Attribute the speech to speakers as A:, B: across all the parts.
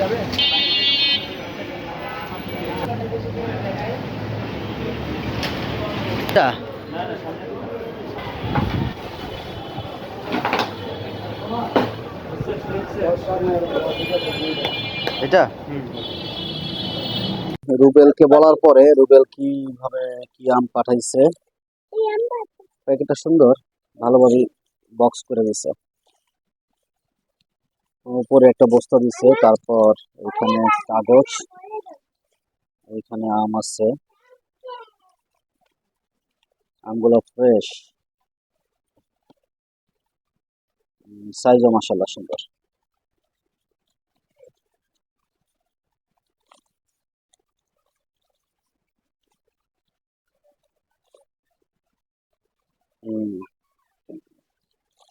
A: যাবে? এটা? রুবেলকে বলার পরে রুবেল কীভাবে কি আম পাঠাইছে? প্যাকেটটা সুন্দর ভালোভাবে বক্স করে দিছে। উপরে একটা বস্তা দিছে, তারপর এখানে কাগজ, এখানে আম আছে। আমগুলো ফ্রেশ সাইজও মাসাল্লাহ সুন্দর।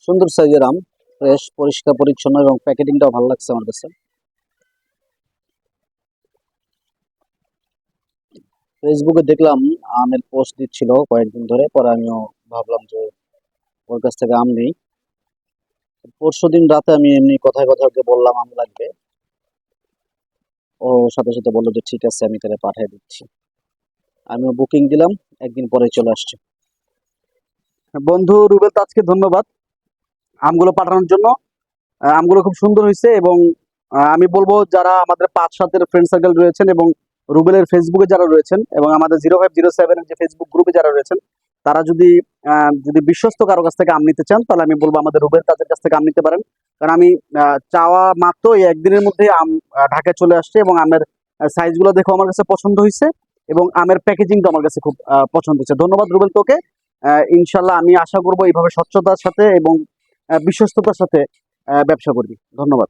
A: সুন্দর সাইজের আম। ফ্রেশ পরিষ্কার, পরিচ্ছন্ন এবং প্যাকেটিংটাও ভালো লাগছে আমার কাছে। ফেসবুকে দেখলাম, আমের পোস্ট দিচ্ছিল কয়েকদিন ধরে, পরে আমিও ভাবলাম যে ওর কাছ থেকে আম নেই। পরশু দিন রাতে আমি এমনি কথায় কথায় ওকে বললাম, আম লাগবে। ও সাথে সাথে বলল যে, ঠিক আছে, আমি তাহলে পাঠিয়ে দিচ্ছি। আমিও বুকিং দিলাম, একদিন পরে চলে আসছে। বন্ধু রুবেল তাজকে ধন্যবাদ। আমগুলো পাঠানোর জন্য। আমগুলো খুব সুন্দর হয়েছে এবং আমি বলব যারা আমাদের পাঁচ সাতের ফ্রেন্ড সার্কেল রয়েছেন এবং রুবেলের ফেসবুকে যারা রয়েছেন এবং আমাদের জিরো ফাইভ জিরো সেভেনের যে ফেসবুক গ্রুপে যারা রয়েছেন, তারা যদি যদি বিশ্বস্ত কারও কাছ থেকে আম নিতে চান, তাহলে আমি বলব আমাদের রুবেল তাদের কাছ থেকে আম নিতে পারেন। কারণ আমি চাওয়া মাত্র এই একদিনের মধ্যে আম ঢাকায় চলে আসছে এবং আমের সাইজগুলো দেখে আমার কাছে পছন্দ হয়েছে এবং আমের প্যাকেজিংটা আমার কাছে খুব পছন্দ হয়েছে। ধন্যবাদ রুবেল তোকে। ইনশাল্লাহ আমি আশা করব এইভাবে স্বচ্ছতার সাথে এবং বিশ্বস্ততার সাথে ব্যবসা করবি। ধন্যবাদ।